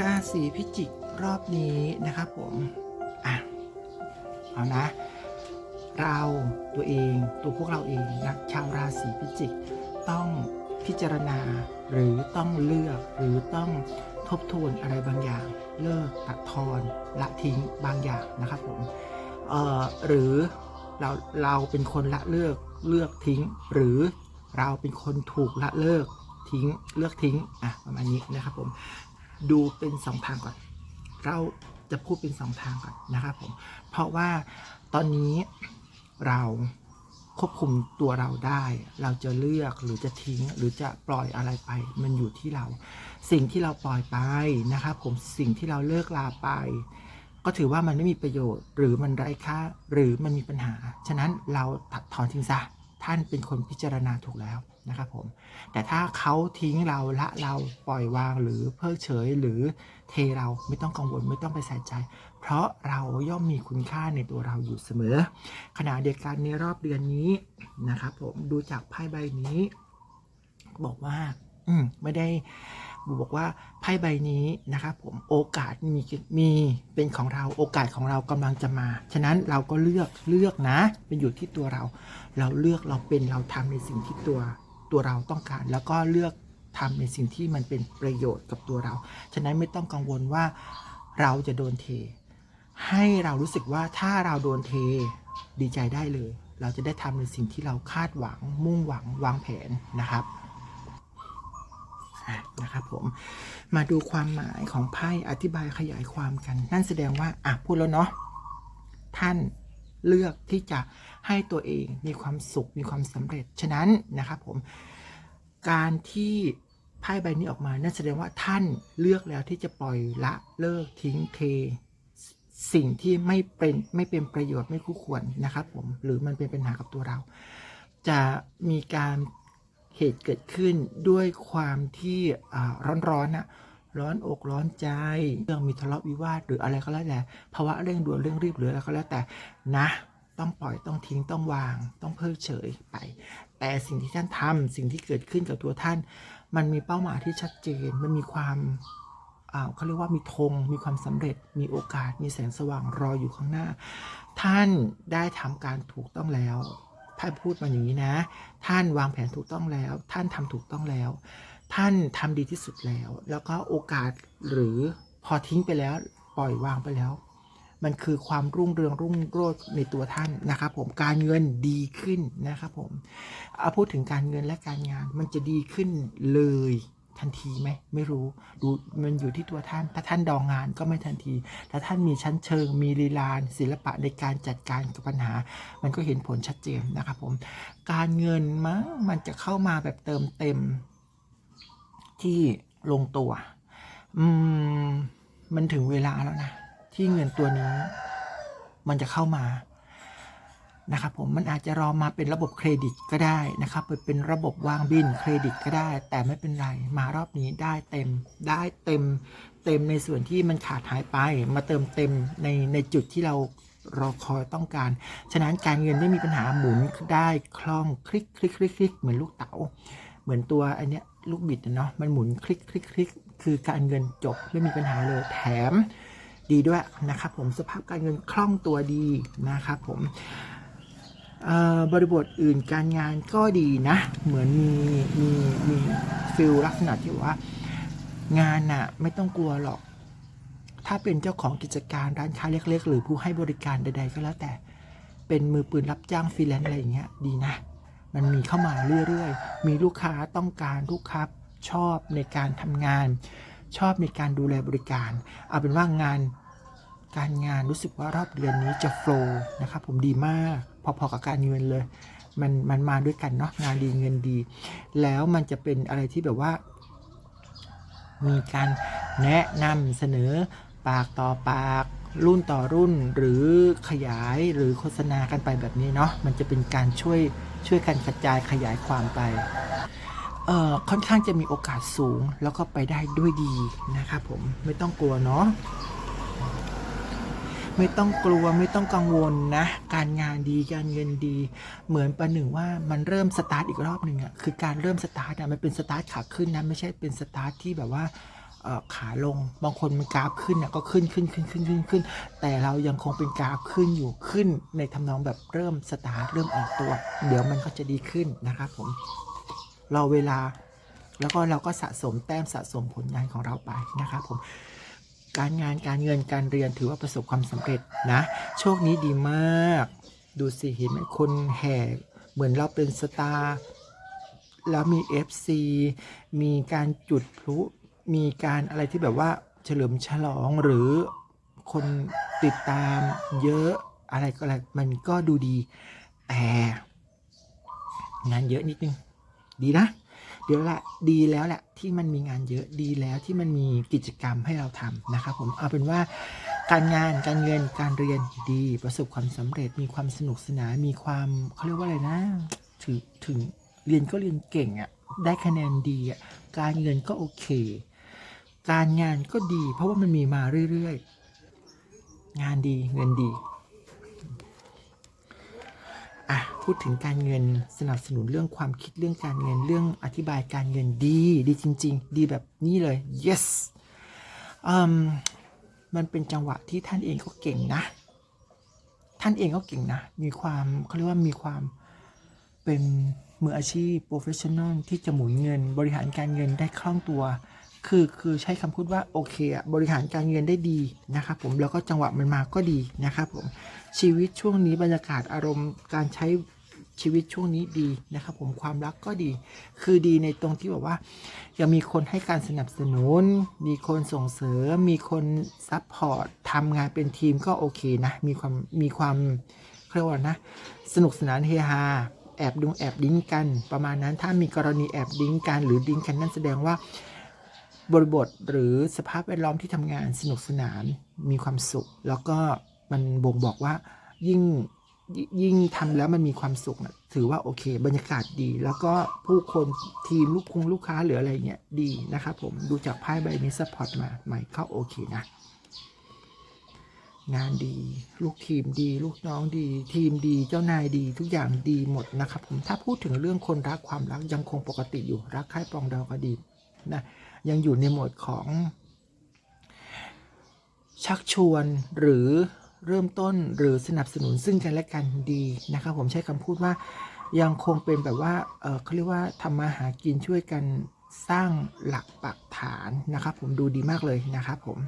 ราศีพิจิกรอบนี้นะครับผมอะเอานะ เราตัวเองตัวพวกเราเองนะชาวราศีพิจิกต้องพิจารณาหรือต้องเลือกหรือต้องทบทวนอะไรบางอย่าง เลิกตัดทอนละทิ้งบางอย่างนะครับผมเอ่อหรือเราเราเป็นคนละเลิกเลือกทิ้ง หรือเราเป็นคนถูกละเลิกทิ้งเลือกทิ้งอะประมาณนี้นะครับผม ดูเป็นสองทางก่อน เราจะพูดเป็นสองทางก่อนนะครับผม เพราะว่าตอนนี้เราควบคุมตัวเราได้ เราจะเลือกหรือจะทิ้งหรือจะปล่อยอะไรไป มันอยู่ที่เรา สิ่งที่เราปล่อยไปนะครับผมสิ่งที่เราเลิกลาไป ก็ถือว่ามันไม่มีประโยชน์ หรือมันไร้ค่าหรือมันมีปัญหา ฉะนั้นเราตัดถอนทิ้งซะ ท่านเป็นคนพิจารณาถูกแล้วนะครับผม แต่ถ้าเขาทิ้งเราละเราปล่อยวางหรือเพิกเฉยหรือเทเราไม่ต้องกังวลไม่ต้องไปใส่ใจ เพราะเราย่อมมีคุณค่าในตัวเราอยู่เสมอ ขณะเดียวกันในรอบเดือนนี้นะครับผมดูจากไพ่ใบนี้ บอกว่า อืไม่ได้ บอกว่าไพ่ใบนี้นะครับผมโอกาสมีมีเป็นของเราโอกาสของเรากำลังจะมา ฉะนั้นเราก็เลือกเลือกนะเป็นอยู่ที่ตัวเรา เราเลือกเราเป็นเราทำในสิ่งที่ตัวตัวเราต้องการ แล้วก็เลือกทำในสิ่งที่มันเป็นประโยชน์กับตัวเรา ฉะนั้นไม่ต้องกังวลว่าเราจะโดนเท ให้เรารู้สึกว่าถ้าเราโดนเทดีใจได้เลย เราจะได้ทำในสิ่งที่เราคาดหวัง มุ่งหวังวางแผนนะครับ นะครับผมมาดูความหมายของไพ่อธิบายขยายความกัน นั่นแสดงว่าอะพูดแล้วเนาะท่านเลือกที่จะให้ตัวเองมีความสุขมีความสำเร็จ ฉะนั้นนะครับผมการที่ไพ่ใบนี้ออกมานั่นแสดงว่าท่านเลือกแล้วที่จะปล่อยละเลิกทิ้งเท สิ่งที่ไม่เป็นไม่เป็นประโยชน์ไม่คู่ควรนะครับผมหรือมันเป็นปัญหากับตัวเรา จะมีการ เหตุเกิดขึ้นด้วยความที่อ่าร้อนๆนะร้อนอกร้อนใจเรื่องมีทะเลาะวิวาทหรืออะไรก็แล้วแต่ภาวะเร่งด่วนเร่งรีบหรืออะไรก็แล้วแต่นะต้องปล่อยต้องทิ้งต้องวาง ต้องเพิกเฉยไป แต่สิ่งที่ท่านทำสิ่งที่เกิดขึ้นกับตัวท่าน มันมีเป้าหมายที่ชัดเจน มันมีความเขาเรียกว่ามีธงมีความสำเร็จ มีโอกาส มีแสงสว่างรออยู่ข้างหน้า ท่านได้ทำการถูกต้องแล้ว ท่านพูดมาอย่างนี้นะ ท่านวางแผนถูกต้องแล้ว ท่านทำถูกต้องแล้ว ท่านทำดีที่สุดแล้ว แล้วก็โอกาสหรือพอทิ้งไปแล้วปล่อยวางไปแล้ว มันคือความรุ่งเรืองรุ่งโรจน์ในตัวท่านนะครับผมการเงินดีขึ้นนะครับผมเอาพูดถึงการเงินและการงานมันจะดีขึ้นเลย ทันทีไหมไม่รู้ดูมันอยู่ที่ตัวท่าน ถ้าท่านดองงานก็ไม่ทันที ถ้าท่านมีชั้นเชิง มีลีลานศิลปะในการจัดการกับปัญหา มันก็เห็นผลชัดเจนนะครับผม การเงินมั้งมันจะเข้ามาแบบเติมเต็มที่ลงตัว อืม มันถึงเวลาแล้วนะ ที่เงินตัวนี้ มันจะเข้ามา นะครับผมมันอาจจะรอมาเป็นระบบเครดิตก็ได้นะครับเป็นระบบวางบินเครดิตก็ได้ แต่ไม่เป็นไรมารอบนี้ได้เต็มได้เต็มเต็มในส่วนที่มันขาดหายไป มาเติมเต็มในในจุดที่เรารอคอยต้องการ ฉะนั้นการเงินไม่มีปัญหาหมุนได้คล่องคลิกคลิกคลิกคลิกเหมือนลูกเต๋า เหมือนตัวอันเนี้ยลูกบิดเนาะมันหมุนคลิกคลิกคลิกคือการเงินจบไม่มีปัญหาเลยแถมดีด้วยนะครับผมสภาพการเงินคล่องตัวดีนะครับผม บริบทอื่นการงานก็ดีนะ เหมือนมีมีมีฟิลลักษณะที่ว่า งานน่ะไม่ต้องกลัวหรอก ถ้าเป็นเจ้าของกิจการร้านค้าเล็ก ๆ หรือผู้ให้บริการใด ๆ ก็แล้วแต่ เป็นมือปืนรับจ้างฟรีแลนซ์อะไรอย่างเงี้ยดีนะ มันมีเข้ามาเรื่อยๆ มีลูกค้าต้องการลูกค้าชอบในการทำงาน ชอบในการดูแลบริการ เอาเป็นว่างาน การงานรู้สึกว่ารอบเดือนนี้จะโฟล์นะครับผมดีมาก พอๆกับการเงินเลย มันมันมาด้วยกันเนาะงานดีเงินดี แล้วมันจะเป็นอะไรที่แบบว่า มีการแนะนำเสนอปากต่อปากรุ่นต่อรุ่นหรือขยายหรือโฆษณากันไปแบบนี้เนาะมันจะเป็นการช่วยช่วยกันกระจายขยายความไปเอ่อค่อนข้างจะมีโอกาสสูงแล้วก็ไปได้ด้วยดีนะครับผมไม่ต้องกลัวเนาะ ไม่ต้องกลัวไม่ต้องกังวลนะ การงานดีการเงินดี เหมือนประหนึ่งว่ามันเริ่มสตาร์ทอีกรอบหนึ่งอะคือการเริ่มสตาร์ทอะมันเป็นสตาร์ทขาขึ้นนะไม่ใช่เป็นสตาร์ทที่แบบว่าขาลงบางคนมันกราฟขึ้นเนี่ยก็ขึ้นขึ้นขึ้นขึ้นขึ้นขึ้น แต่เรายังคงเป็นกราฟขึ้นอยู่ขึ้นในทำนองแบบเริ่มสตาร์ทเริ่มออกตัว เดี๋ยวมันก็จะดีขึ้นนะครับผมรอเวลาแล้วก็เราก็สะสมแต้มสะสมผลงานของเราไปนะครับผม การงานการเงินการเรียนถือว่าประสบความสำเร็จนะ โชคนี้ดีมาก ดูสิเห็นไหมคนแห่เหมือนเราเป็นสตาร์แล้วมี FC มีการจุดพลุมีการอะไรที่แบบว่าเฉลิมฉลองหรือคนติดตามเยอะอะไรก็อะไรมันก็ดูดี แต่ งานเยอะนิดนึง ดีนะ ดี๋ยวละดีแล้วแหละที่มันมีงานเยอะดีแล้วที่มันมีกิจกรรมให้เราทำนะครับผมเอาเป็นว่าการงานการเงินการเรียนดีประสบความสำเร็จมีความสนุกสนานมีความเขาเรียกว่าอะไรนะถึงถึงเรียนก็เรียนเก่งอะ่ะได้คะแนนดีอะ่ะการเงินก็โอเค การงานก็ดี เพราะว่ามันมีมาเรื่อยๆ งานดีเงินดี อะพูดถึงการเงินสนับสนุนเรื่องความคิดเรื่องการเงินเรื่องอธิบายการเงินดี ดีจริง ๆ ดีแบบนี้เลย yes อืมมันเป็นจังหวะที่ท่านเองก็เก่งนะ ท่านเองก็เก่งนะ มีความเขาเรียกว่ามีความเป็นมืออาชีพ professional ที่จะหมุนเงิน บริหารการเงินได้คล่องตัว คือคือใช้คำพูดว่าโอเคอะบริหารการเงินได้ดีนะครับผมแล้วก็จังหวะมันมาก็ดีนะครับผมชีวิตช่วงนี้บรรยากาศอารมณ์การใช้ชีวิตช่วงนี้ดีนะครับผมความรักก็ดี คือดีในตรงที่แบบว่า ยังมีคนให้การสนับสนุน มีคนส่งเสริม มีคนซัพพอร์ตทำงานเป็นทีมก็โอเคนะ มีความมีความเขาเรียกว่านะ สนุกสนานเฮฮาแอบดุงแอบดิ้งกัน ประมาณนั้นถ้ามีกรณีแอบดิ้งกันหรือดิ้งกันนั่นแสดงว่า บริบทหรือสภาพแวดล้อมที่ทำงานสนุกสนานมีความสุข แล้วก็มันบ่งบอกว่ายิ่งยิ่งทำแล้วมันมีความสุขนะถือว่าโอเค บรรยากาศดี แล้วก็ผู้คนทีมลูกคงลูกค้าหรืออะไรเงี้ยดีนะครับผมดูจากไพ่ใบนี้สปอร์ตมาใหม่เข้าโอเคนะ งานดี ลูกทีมดี ลูกน้องดี ทีมดี เจ้านายดี ทุกอย่างดีหมดนะครับผมถ้าพูดถึงเรื่องคนรักความรักยังคงปกติอยู่รักใคร่ปรองดาวก็ดีนะ ยังอยู่ในโหมดของ ชักชวนหรือเริ่มต้นหรือสนับสนุนซึ่งกันและกันดีนะครับผมใช้คำพูดว่ายังคงเป็นแบบว่าเออเขาเรียกว่าทำมาหากินช่วยกันสร้างหลักปักฐานนะครับผมดูดีมากเลยนะครับผม